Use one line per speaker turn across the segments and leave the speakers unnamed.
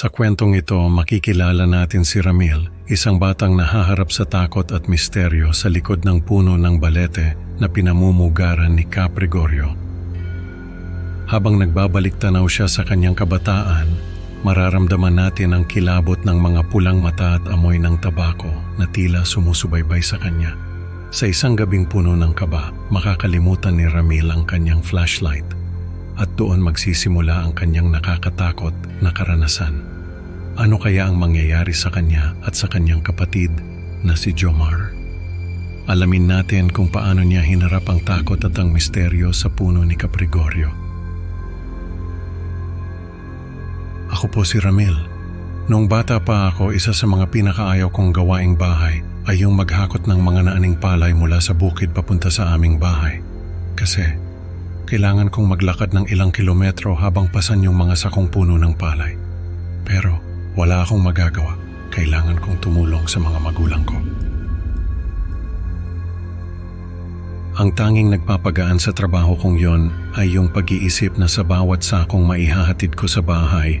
Sa kwentong ito, makikilala natin si Ramil, isang batang nahaharap sa takot at misteryo sa likod ng puno ng balete na pinamumugaran ni Caprigorio. Habang nagbabalik tanaw siya sa kanyang kabataan, mararamdaman natin ang kilabot ng mga pulang mata at amoy ng tabako na tila sumusubaybay sa kanya. Sa isang gabing puno ng kaba, makakalimutan ni Ramil ang kanyang flashlight at doon magsisimula ang kanyang nakakatakot na karanasan. Ano kaya ang mangyayari sa kanya at sa kanyang kapatid na si Jomar? Alamin natin kung paano niya hinarap ang takot at ang misteryo sa puno ni Caprigorio. Ako po si Ramil. Noong bata pa ako, isa sa mga pinakaayaw kong gawaing bahay ay yung maghakot ng mga naaning palay mula sa bukid papunta sa aming bahay. Kasi kailangan kong maglakad ng ilang kilometro habang pasan yung mga sakong puno ng palay. Pero wala akong magagawa. Kailangan kong tumulong sa mga magulang ko. Ang tanging nagpapagaan sa trabaho kong yon ay yung pag-iisip na sa bawat sakong maihahatid ko sa bahay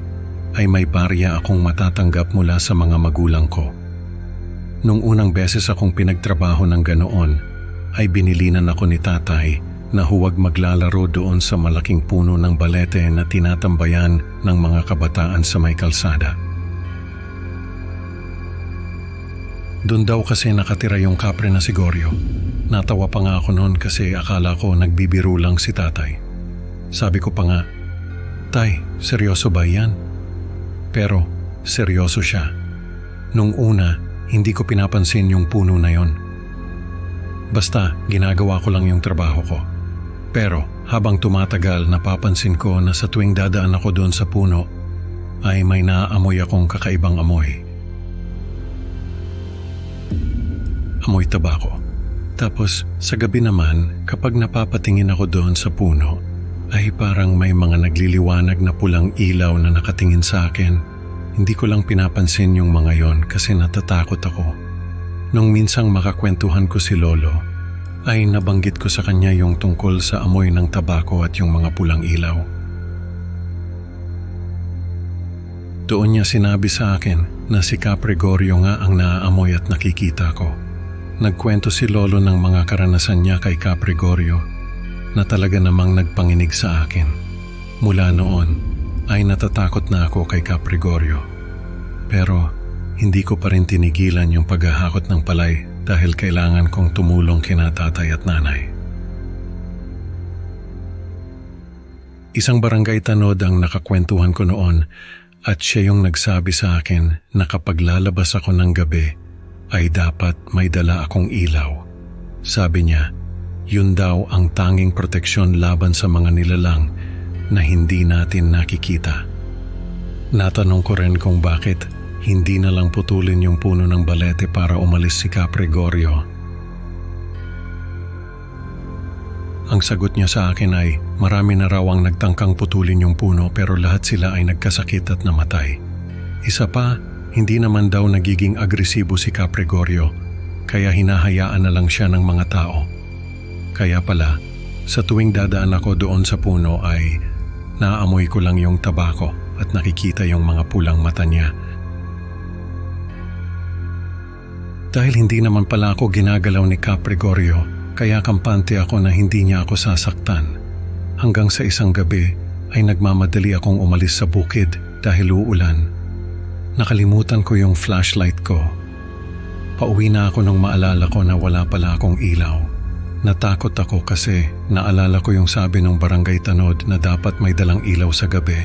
ay may barya akong matatanggap mula sa mga magulang ko. Nung unang beses akong pinagtrabaho ng ganoon, ay binilinan ako ni tatay na huwag maglalaro doon sa malaking puno ng balete na tinatambayan ng mga kabataan sa may kalsada. Doon daw kasi nakatira yung kapre na si Goryo. Natawa pa nga ako noon kasi akala ko nagbibiro lang si tatay. Sabi ko pa nga, Tay, seryoso ba yan? Pero seryoso siya. Nung una, hindi ko pinapansin yung puno na yon. Basta ginagawa ko lang yung trabaho ko. Pero habang tumatagal napapansin ko na sa tuwing dadaan ako doon sa puno ay may naaamoy akong kakaibang amoy. Amoy tabako. Tapos sa gabi naman kapag napapatingin ako doon sa puno ay parang may mga nagliliwanag na pulang ilaw na nakatingin sa akin. Hindi ko lang pinapansin yung mga yon kasi natatakot ako. Nung minsang makakwentuhan ko si Lolo, ay nabanggit ko sa kanya yung tungkol sa amoy ng tabako at yung mga pulang ilaw. Doon niya sinabi sa akin na si Caprigorio nga ang naaamoy at nakikita ko. Nagkwento si Lolo ng mga karanasan niya kay Caprigorio na talaga namang nagpanginig sa akin. Mula noon ay natatakot na ako kay Caprigorio. Pero hindi ko pa rin tinigilan yung paghahakot ng palay dahil kailangan kong tumulong kina tatay at nanay. Isang barangay tanod ang nakakwentuhan ko noon at siya yung nagsabi sa akin na kapag lalabas ako ng gabi ay dapat may dala akong ilaw. Sabi niya, yun daw ang tanging proteksyon laban sa mga nilalang na hindi natin nakikita. Natanong ko rin kung bakit hindi na lang putulin yung puno ng balete para umalis si Caprigorio. Ang sagot niya sa akin ay marami na raw ang nagtangkang putulin yung puno pero lahat sila ay nagkasakit at namatay. Isa pa, hindi naman daw nagiging agresibo si Caprigorio kaya hinahayaan na lang siya ng mga tao. Kaya pala, sa tuwing dadaan ako doon sa puno ay naamoy ko lang yung tabako at nakikita yung mga pulang mata niya Dahil hindi naman pala ako ginagalaw ni Caprigorio, kaya kampante ako na hindi niya ako sasaktan. Hanggang sa isang gabi ay nagmamadali akong umalis sa bukid dahil uulan. Nakalimutan ko yung flashlight ko. Pauwi na ako nung maalala ko na wala pala akong ilaw. Natakot ako kasi naalala ko yung sabi ng barangay tanod na dapat may dalang ilaw sa gabi.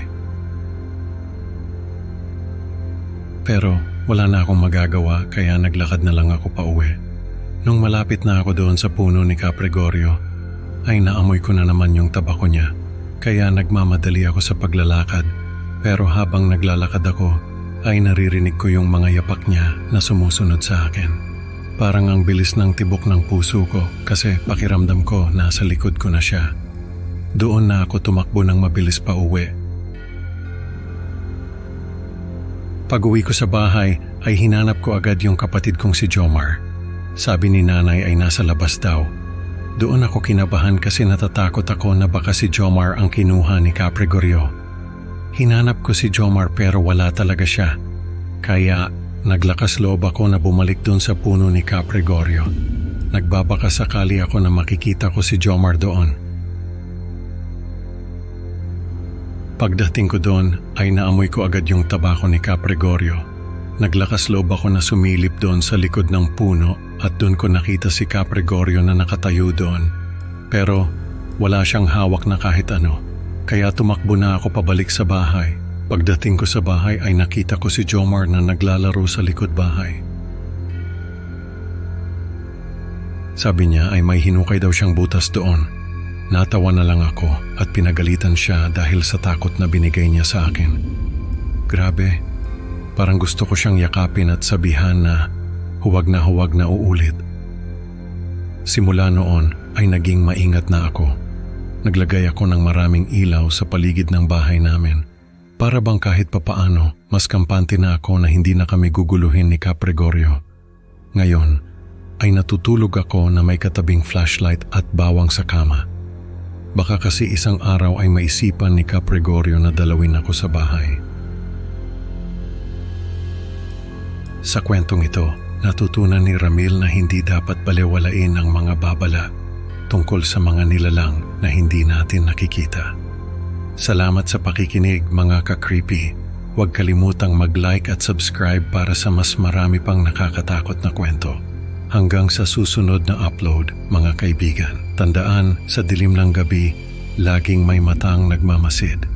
Pero wala na akong magagawa kaya naglakad na lang ako pa uwi. Nung malapit na ako doon sa puno ni Caprigorio, ay naamoy ko na naman yung tabako niya. Kaya nagmamadali ako sa paglalakad. Pero habang naglalakad ako, ay naririnig ko yung mga yapak niya na sumusunod sa akin. Parang ang bilis ng tibok ng puso ko kasi pakiramdam ko nasa likod ko na siya. Doon na ako tumakbo ng mabilis pa uwi Pag-uwi ko sa bahay ay hinanap ko agad yung kapatid kong si Jomar. Sabi ni nanay ay nasa labas daw. Doon ako kinabahan kasi natatakot ako na baka si Jomar ang kinuha ni Caprigorio. Hinanap ko si Jomar pero wala talaga siya. Kaya naglakas loob ako na bumalik dun sa puno ni Caprigorio. Nagbabaka sakali ako na makikita ko si Jomar doon. Pagdating ko doon ay naamoy ko agad yung tabako ni Caprigorio. Naglakas loob ako na sumilip doon sa likod ng puno at doon ko nakita si Caprigorio na nakatayo doon. Pero wala siyang hawak na kahit ano. Kaya tumakbo na ako pabalik sa bahay. Pagdating ko sa bahay ay nakita ko si Jomar na naglalaro sa likod bahay. Sabi niya ay may hinukay daw siyang butas doon. Natawa na lang ako at pinagalitan siya dahil sa takot na binigay niya sa akin. Grabe, parang gusto ko siyang yakapin at sabihan na huwag na huwag na uulit. Simula noon ay naging maingat na ako. Naglagay ako ng maraming ilaw sa paligid ng bahay namin. Para bang kahit papaano, mas kampante na ako na hindi na kami guguluhin ni Caprigorio. Ngayon, ay natutulog ako na may katabing flashlight at bawang sa kama. Baka kasi isang araw ay maisipan ni Caprigorio na dalawin ako sa bahay. Sa kwentong ito, natutunan ni Ramil na hindi dapat balewalain ang mga babala tungkol sa mga nilalang na hindi natin nakikita. Salamat sa pakikinig mga ka-creepy. Huwag kalimutang mag-like at subscribe para sa mas marami pang nakakatakot na kwento. Hanggang sa susunod na upload, mga kaibigan. Tandaan, sa dilim ng gabi, laging may matang nagmamasid.